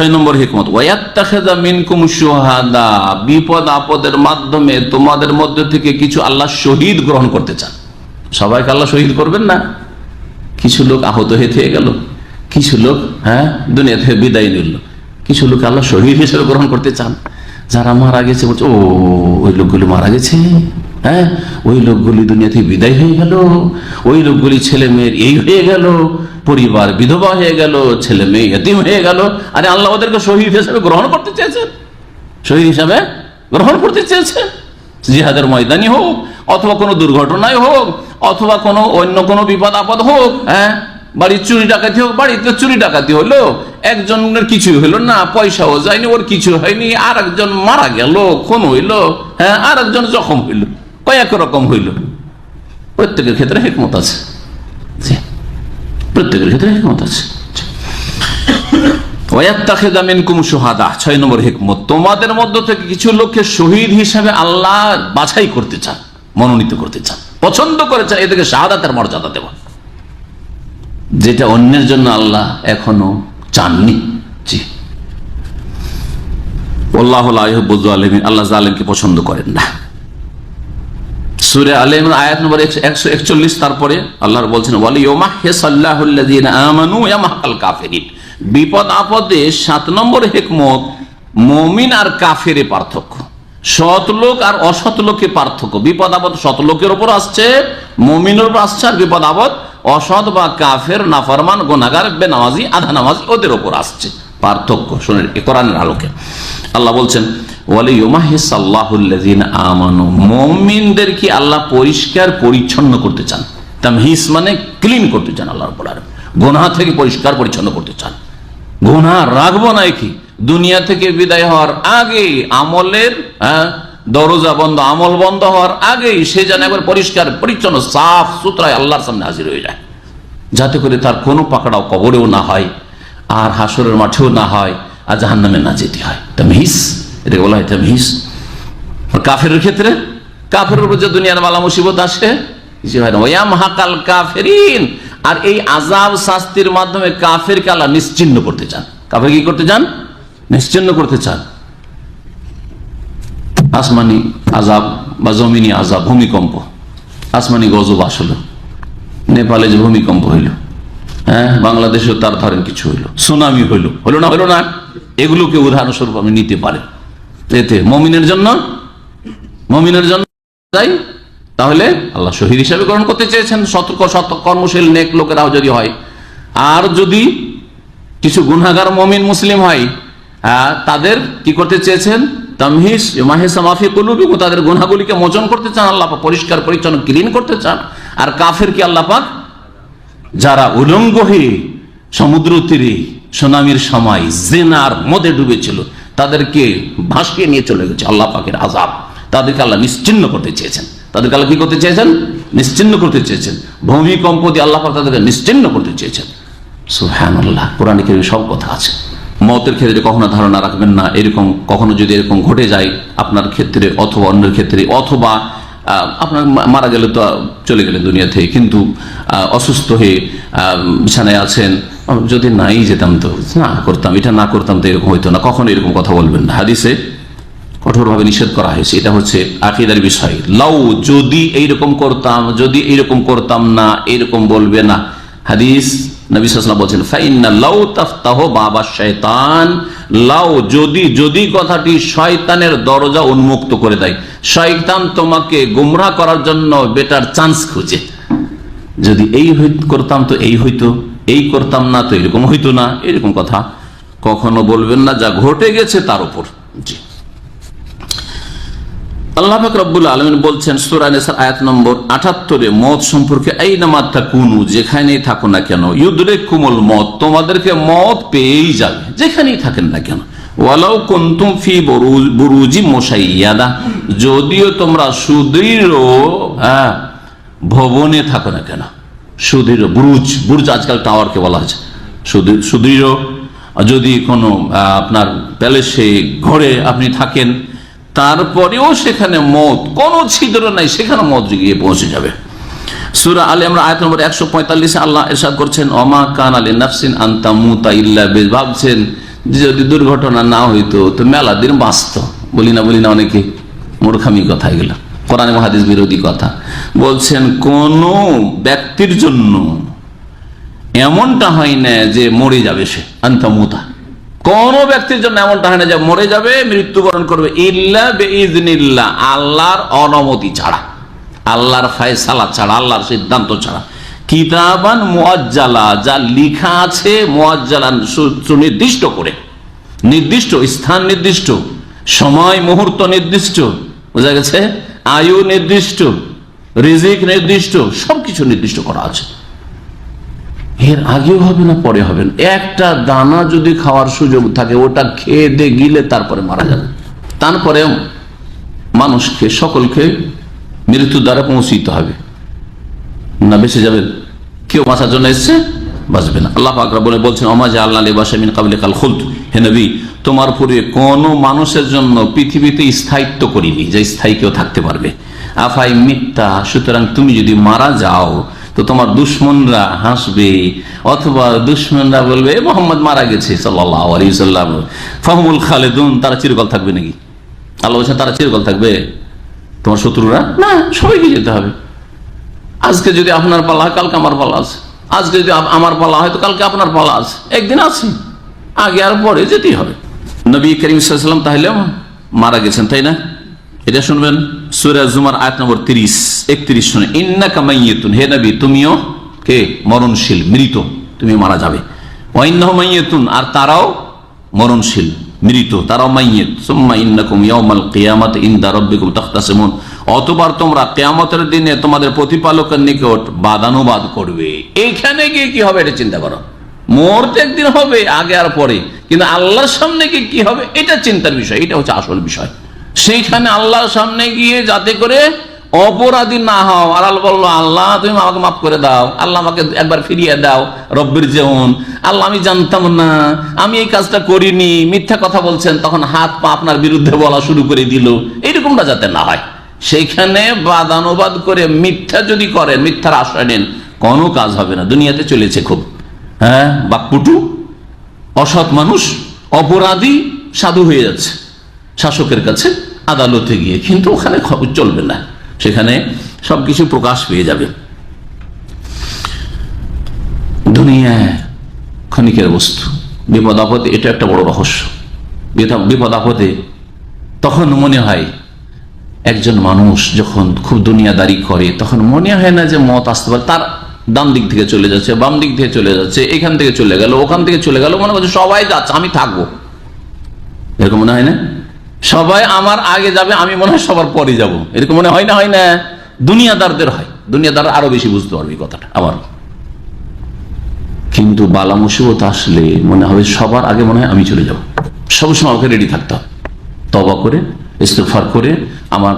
ছয় নম্বর হিকমত। ওয়াত্তাখেদা মিনকুম সুহাদা বিপদ আপদের মাধ্যমে তোমাদের মধ্যে থেকে কিছু আল্লাহ শহীদ গ্রহণ করতে চান। সবাইকে আল্লাহ শহীদ করবেন না? কিছু লোক আহত হয়ে থেকে গেল। কিছু লোক হ্যাঁ দুনিয়া থেকে বিদায় নিল। কিছু লোক আল্লাহ শহীদ হিসেবে গ্রহণ করতে চান। যারা মারা গেছে বলছে, ও, ওই লোকগুলো মারা গেছে। হ্যাঁ? ওই লোকগুলি দুনিয়া থেকে বিদায় হয়ে গেল। ওই লোকগুলি ছেলে মেয়ের এই হয়ে গেল। পরিবার বিধবা হয়ে গেল, ছেলে মেয়ে এতিম হয়ে গেল। আরে আল্লাহ ওদেরকে শহীদ হিসাবে গ্রহণ করতে চেয়েছেন শহীদ হিসাবে গ্রহণ করতে চেয়েছেন জিহাদের ময়দানি হোক, অথবা কোনো দুর্ঘটনায় হোক, অথবা কোনো অন্য কোনো বিপদ আপদ হোক হ্যাঁ? বাড়ির চুরি ডাকাতি হোক, বাড়িতে চুরি ডাকাতি হলো, একজনের কিছু হইল না, পয়সাও যায়নি, ওর কিছু হয়নি আর একজন মারা গেল, খুন হইল হ্যাঁ? আর একজন জখম হইল। কয়েক রকম হইল। প্রত্যেকের ক্ষেত্রে হেকমত আছে। প্রত্যেকের ক্ষেত্রে হেকমত আছে। যেটা অন্যের জন্য আল্লাহ এখনও চাননি। জি। আল্লাহ আলমিন আল্লাহ জালেমকে পছন্দ করেন না। সুরে আলম আয়াত নম্বর একশো একচল্লিশ, তারপরে আল্লাহ বলছেন কাফেরিন। বিপদ আপদে সাত নম্বর হেকমত, মমিন আর কাফেরে পার্থক্য। সৎ লোক আর অসৎ লোকে পার্থক্য। বিপদ আপদ সৎ লোকের উপর আসছে, মমিনের উপর আসছে, আর বিপদ আপদ অসৎ বা কাফের, নাফরমান গোনাগার বেনামাজি, আধা নামাজি, ওদের উপর আসছে পার্থক্য। শুনে এ কোরআনের আলোকে। আল্লাহ বলছেন আমানু। মমিনদেরকে আল্লাহ পরিষ্কার পরিচ্ছন্ন করতে চান? তামহিস মানে ক্লিন করতে চান আল্লাহ গোনা থেকে পরিষ্কার পরিচ্ছন্ন করতে চান। গোনা রাখব না কি দুনিয়া থেকে বিদায় হওয়ার আগে আমলের হ্যাঁ, দরজা বন্ধ আমল বন্ধ হওয়ার আগেই সে যেন একবার পরিষ্কার পরিচ্ছন্ন সাফ সুতরায় আল্লাহর সামনে হাজির হয়ে যায়। যাতে করে তার কোনো পাকড়াও কবরেও না হয় আর হাসরের মাঠেও না হয় আর জাহান নামে না যেতে হয়। তামহিস এটা বলা হয় তামহিস? আর কাফের ক্ষেত্রে? কাফের উপর যে দুনিয়ার মালা মুসিবত আসে, কিছু হয় না। ওয়াম হাকাল কাফেরিন। আর এই আজাব শাস্তির মাধ্যমে কাফের কালা নিশ্চিন্ন করতে চান। কাফের কি করতে চান? নিশ্চিন্ন করতে চান। আসমানি আজাব বা জমিনি আজাব ভূমিকম্প। আসমানি গজব আসলো। নেপালে যে ভূমিকম্প হইল হ্যাঁ বাংলাদেশেও তার ধরেন কিছু হইল। সুনামি হইল। হলো না হলো না। এগুলোকে উদাহরণস্বরূপ আমি নিতে পারেন। এতে মমিনের জন্য মমিনের জন্য তাই তাহলে আল্লাহ শহীদ হিসাবে গ্রহণ করতে চেয়েছেন, সতর্ক সত কর্মশীল, নেক লোকেরাও যদি হয়। আর যদি কিছু গুনাগার মমিন মুসলিম হয় তাদের কি করতে চেয়েছেন? তামহিস মাহিসা মাফি কুলুবি তাদের গুনাগুলিকে মোচন করতে চান, আল্লাহ পরিষ্কার, পরিচ্ছন্ন, ক্লিন করতে চান। আর কাফের কি আল্লাহ পাক যারা উলঙ্গ হয়ে সমুদ্র তীরে সুনামির সময় জেনার মধ্যে ডুবেছিল, তাদেরকে ভাসিয়ে নিয়ে চলে গেছে আল্লাহ পাকের আজাব তাদেরকে আল্লাহ নিশ্চিন্ন করতে চেয়েছেন। তাদেরকে আল্লাহ কি করতে চেয়েছেন? নিশ্চিন্ন করতে চেয়েছেন। ভূমিকম্প দিয়ে আল্লাহ পাক তাদেরকে নিশ্চিন্ন করতে চেয়েছেন। সুহান আল্লাহ কোরআন কেরিমে সব কথা আছে। মতের ক্ষেত্রে কখনো ধারণা রাখবেন না, এরকম কখনো যদি এরকম ঘটে যায় আপনার ক্ষেত্রে অথবা অন্যের ক্ষেত্রে, অথবা আপনার মারা গেলে তো চলে গেলেন দুনিয়া থেকে, কিন্তু অসুস্থ হয়ে বিছানায় আছেন যদি নাই যেতাম তো, না করতাম, এটা না করতাম তো এরকম হইতো না, কখনো এরকম কথা বলবেন না। হাদিসে কঠোরভাবে নিষেধ করা হয়েছে, এটা হচ্ছে আকিদার বিষয়। লাউ যদি এইরকম করতাম, যদি এইরকম করতাম না, এরকম বলবে না। হাদিস বলছেন বাবা যদি যদি কথাটি দরজা উন্মুক্ত করে দেয় তোমাকে করার জন্য বেটার চান্স খুঁজে। যদি এই করতাম তো এই হইতো। এই করতাম না তো এরকম হইতো না এরকম কথা। কখনো বলবেন না যা ঘটে গেছে তার উপর। জি। আল্লাহ রব্বুল আলমিন বলছেন সুরানেসার আয়াত নম্বর আটাত্তরে মত সম্পর্কে এই নামাত্তা কুনু যেখানেই থাকো না কেন ইউদ্রে কুমল মত তোমাদেরকে মত পেয়েই যাবে যেখানেই থাকেন না কেন। ওয়ালাউ কুনতুম ফি বুরু- বুরুজি মোসাইয়াদা যদিও তোমরা সুদৃঢ় হ্যাঁ ভবনে থাকো না কেন। সুদৃঢ় বুরুজ বুরুজ আজকাল টাওয়ারকে বলা হয়েছে। সুদৃ- সুদৃঢ় যদি কোনো আপনার প্যালেসে ঘরে আপনি থাকেন, তারপরেও সেখানে মত কোন ছিদ্র নাই, সেখানে মত গিয়ে পৌঁছে যাবে। সুরা আলী আমরা আয়াত নম্বর একশো পঁয়তাল্লিশে আল্লাহ এরশাদ করছেন অমা কান আলী নাফসিন আন্তা মুতা ইল্লা বে- ভাবছেন যদি দুর্ঘটনা না হইতো, তো মেলা দিন বাঁচত। বলি না বলি না, অনেকে মূর্খামি কথা এগুলো। কোরআন মহাদিস বিরোধী কথা। বলছেন, কোন ব্যক্তির জন্য। এমনটা হয় না যে মরে যাবে সে আন্তমুতা কোন ব্যক্তির জন্য এমনটা হয় না যে মরে যাবে, মৃত্যুবরণ করবে। ইল্লা বেইজনিল্লাহ আল্লাহর অনুমতি ছাড়া। আল্লাহর ফায়সালা ছাড়া, আল্লাহর সিদ্ধান্ত ছাড়া। কিতাবান মুআজ্জালা, যা লিখা আছে মুআজ্জালান সু- সুনির্দিষ্ট করে। নির্দিষ্ট, স্থান নির্দিষ্ট, সময় মুহূর্ত নির্দিষ্ট। বোঝা গেছে? আয়ু নির্দিষ্ট। রিজিক নির্দিষ্ট, সবকিছু নির্দিষ্ট করা আছে। এর আগেও হবে না, পরে হবে একটা দানা যদি খাওয়ার সুযোগ থাকে, ওটা খেয়ে দে, গিলে তারপরে মারা যাবে। তারপরে মানুষকে, সকলকে মৃত্যু দ্বারা পৌঁছিতে হবে। না, বেঁচে যাবেন কেউ বাঁচার জন্য এসছে, বাঁচবে না। আল্লাহ পাকরা বলে বলছেন অমাজ আল্লাহ বাসামিন কাবলে কাল খুলত হে নবী, তোমার পরে কোনো মানুষের জন্য পৃথিবীতে স্থায়িত্ব করিনি, যে স্থায়ী কেউ থাকতে পারবে। আফাই মিথ্যা, সুতরাং তুমি যদি মারা যাও, তো তোমার দুশ্মনরা হাসবে, অথবা দুশ্মনরা বলবে, "এ মোহাম্মদ মারা গেছে সাল্লাম ফাহমুল খালেদুন, তারা চিরকাল থাকবে নাকি? আল্লাহ বলছেন তারা চিরকাল থাকবে। তোমার শত্রুরা? না সবাইকে যেতে হবে। আজকে যদি আপনার পালা হয়, কালকে আমার পালা আছে। আজকে যদি আমার পালা হয়, তো কালকে আপনার পালা আছে। একদিন আছে। আগে আর পরে যেতেই হবে। নবী করিম সাল্লাম তাহলে মারা গেছেন, তাই না? এটা শুনবেন? সুরা জুমার আয়াত নম্বর তিরিশ, একত্রিশ শুনে ইন্না কামাইয়েতুন হে নবী, তুমিও কে? মরণশীল, মৃত, তুমি মারা যাবে। আর তারাও মরণশীল, মৃত, তারাও মাইয়েত সুম্মা অতবার তোমরা কিয়ামতের দিনে তোমাদের প্রতিপালকের নিকট বাদানুবাদ করবে। এইখানে গিয়ে কি হবে এটা চিন্তা করো। মরতে একদিন হবে, আগে আর পরে। কিন্তু আল্লাহর সামনে গিয়ে কি হবে? এটা চিন্তার বিষয়, এটা হচ্ছে আসল বিষয়। সেইখানে আল্লাহর সামনে গিয়ে যাতে করে অপরাধী না হও। আর আল্লাহ বলল, আল্লাহ, তুমি আমাকে মাফ করে দাও। আল্লাহ আমাকে একবার ফিরিয়ে দাও, রব্বির যেমন আল্লাহ, আমি জানতাম না। আমি এই কাজটা করিনি। মিথ্যা কথা বলছেন। তখন হাত পা আপনার বিরুদ্ধে বলা শুরু করে দিল। এইরকমটা যাতে না হয়। সেইখানে বাদানুবাদ করে মিথ্যা যদি করেন, মিথ্যার আশ্রয় নেন, কোনো কাজ হবে না। দুনিয়াতে চলেছে খুব। হ্যাঁ বাকপুটু অসৎ মানুষ, অপরাধী, সাধু হয়ে যাচ্ছে। শাসকের কাছে আদালতে গিয়ে, কিন্তু ওখানে খ- চলবে না। সেখানে সবকিছু প্রকাশ পেয়ে যাবে। দুনিয়ায় ক্ষণিকের বস্তু। বিপদ আপদে এটা একটা বড় রহস্য। বিপদ- আপদে তখন মনে হয় একজন মানুষ যখন খুব দুনিয়াদারি করে, তখন মনে হয় না যে মত আসতে পারে। তার ডান দিক থেকে চলে যাচ্ছে, বাম দিক থেকে চলে যাচ্ছে, এখান থেকে চলে গেল, ওখান থেকে চলে গেল, মনে করছে সবাই যাচ্ছে, আমি থাকব। এরকম মনে হয় না? সবাই আমার আগে যাবে, আমি মনে হয় সবার পরে যাব। এরকম মনে হয় না হয় না? দুনিয়াদারদের হয়। দুনিয়াদার আরও বেশি বুঝতে পারবে কথাটা আবার কিন্তু বালা মুসিবত আসলে মনে হবে সবার আগে মনে হয় আমি চলে যাব। সবসময় আমাকে রেডি থাকতে হবে। তবা করে ইস্তেফার করে, আমার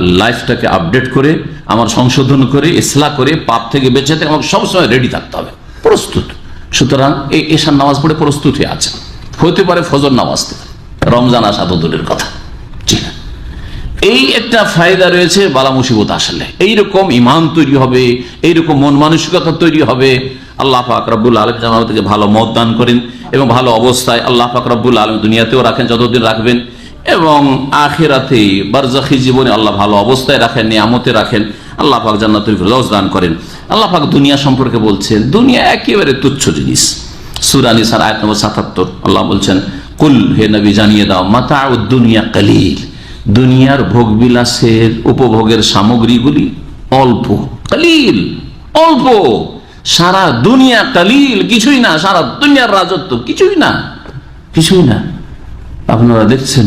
লাইফটাকে আপডেট করে, আমার সংশোধন করে ইসলা করে, পাপ থেকে বেঁচে থেকে আমাকে সবসময় রেডি থাকতে হবে। প্রস্তুত। সুতরাং এই এশার নামাজ পড়ে প্রস্তুত হয়ে আছে হতে পারে ফজর নামাজ থেকে। রমজান আসা তো দূরের কথা এই একটা ফায়দা রয়েছে বালা মুসিবত আসলে। এইরকম ইমান তৈরি হবে, এইরকম মন মানসিকতা তৈরি হবে। আল্লাহ ফাকরাবুল আলম যেন আমাদেরকে ভালো মত দান করেন এবং ভালো অবস্থায় আল্লাহ ফাকরাবুল আলম দুনিয়াতেও রাখেন, যতদিন রাখবেন। এবং আখেরাতে বারজাখি জীবনে আল্লাহ ভালো অবস্থায় রাখেন, নিয়ামতে রাখেন। আল্লাহ পাক জান্নাতুল ফিরদৌস দান করেন। আল্লাহ পাক দুনিয়া সম্পর্কে বলছেন, দুনিয়া একেবারে তুচ্ছ জিনিস। সুরানি সার আয়াত নম্বর সাতাত্তর, আল্লাহ বলছেন কুল হে নবী, জানিয়ে দাও মাতা দুনিয়া কালিল। দুনিয়ার ভোগবিলাসের উপভোগের সামগ্রীগুলি অল্প, কালিল, অল্প। সারা দুনিয়া কালিল, কিছুই না, সারা দুনিয়ার রাজত্ব, কিছুই না কিছুই না। আপনারা দেখছেন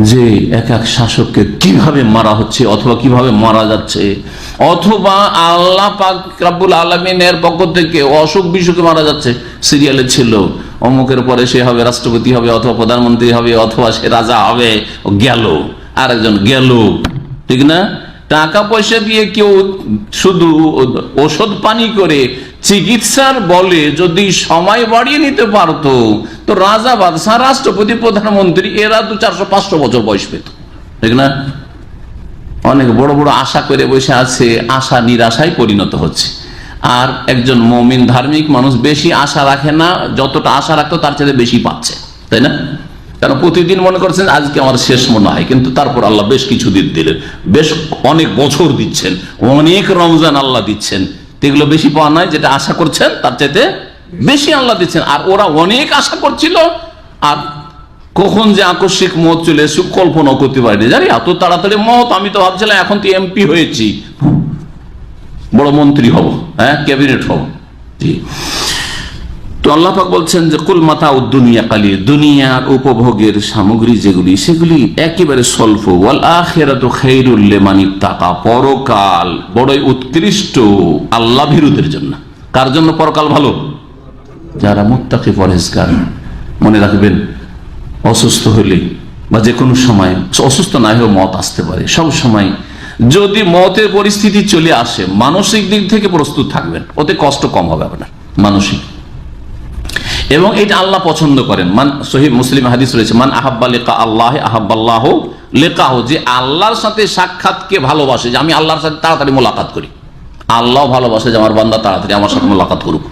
যে এক এক শাসককে কীভাবে মারা হচ্ছে অথবা কীভাবে মারা যাচ্ছে। অথবা আল্লাহ পাক রাব্বুল আলমিনের পক্ষ থেকে অসুখ বিসুখে মারা যাচ্ছে। সিরিয়ালে ছিল। অমুকের পরে সে হবে রাষ্ট্রপতি হবে অথবা প্রধানমন্ত্রী হবে অথবা সে রাজা হবে। গেল। আর একজন গেল। ঠিক না? টাকা পয়সা দিয়ে কেউ শুধু ওষুধ পানি করে চিকিৎসার বলে যদি সময় বাড়িয়ে নিতে পারতো, তো রাজা বাদশাহ রাষ্ট্রপতি প্রধানমন্ত্রী এরা দু চারশো পাঁচশো বছর বয়স পেত। ঠিক না? অনেক বড় বড় আশা করে বসে আছে, আশা নিরাশায় পরিণত হচ্ছে। আর একজন মমিন ধার্মিক মানুষ বেশি আশা রাখে না, যতটা আশা রাখতো তার চেয়ে বেশি পাচ্ছে। তাই না? কারণ প্রতিদিন মনে করছেন, আজকে আমার শেষ মনে হয়, কিন্তু তারপর আল্লাহ বেশ কিছু দিন দিলেন, বেশ অনেক বছর দিচ্ছেন, অনেক রমজান আল্লাহ দিচ্ছেন। তো এগুলো বেশি পাওয়া নয় যেটা আশা করছেন, তার চাইতে বেশি আল্লাহ দিচ্ছেন। আর ওরা অনেক আশা করছিল, আর কখন যে আকস্মিক মত চলে এসে কল্পনা করতে পারিনি। জানি, এত তাড়াতাড়ি মত, আমি তো ভাবছিলাম এখন তো এমপি হয়েছি। বড় মন্ত্রী হব হ্যাঁ ক্যাবিনেট হব। জি। তো আল্লাহ পাক বলছেন যে, কুল মাতা দুনিয়া কালি দুনিয়ার উপভোগের সামগ্রী যেগুলি, সেগুলি একেবারে স্বল্প। ওয়াল আখেরাত খেরুল্লে মানি টাকা পরকাল বড়ই উৎকৃষ্ট আল্লাহ ভীরুদের জন্য। কার জন্য পরকাল ভালো? যারা মুত্তাকি পরহেজগার, মনে রাখবেন, অসুস্থ হলে বা যে কোনো সময়, অসুস্থ না হয়েও মত আসতে পারে। সব সময় যদি মতের পরিস্থিতি চলে আসে, মানসিক দিক থেকে প্রস্তুত থাকবেন। ওতে কষ্ট কম হবে আপনার, মানসিক। এবং এটা আল্লাহ পছন্দ করেন। মান সহিব মুসলিম হাদিস রয়েছে, মান আহাব্বা লেখা আল্লাহ আহাব্বাল্লাহ লেখাহ যে আল্লাহর সাথে সাক্ষাৎকে ভালোবাসে, যে আমি আল্লাহর সাথে তাড়াতাড়ি মোলাকাত করি। আল্লাহ ভালোবাসে যে আমার বান্দা তাড়াতাড়ি আমার সাথে মোলাকাত করুক।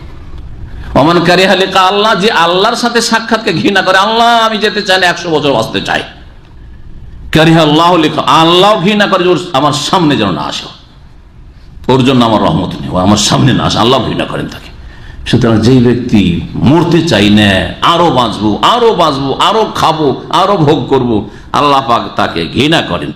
অমান কারিহা লেখা আল্লাহ যে আল্লাহর সাথে সাক্ষাৎকে ঘৃণা করে, আল্লাহ, আমি যেতে চাই না, একশো বছর বাঁচতে চাই। কারিহা আল্লাহ লেখা আল্লাহ ঘৃণা করে ওর আমার সামনে যেন না আসে। ওর জন্য আমার রহমত নেই আমার সামনে না আসে, আল্লাহ ঘৃণা করেন তাকে। সুতরাং যেই ব্যক্তি মরতে চাই না, আরও বাঁচবো আরও বাঁচবো, আরও খাব, আরও ভোগ করব, আল্লাহ পাক তাকে ঘৃণা করেন।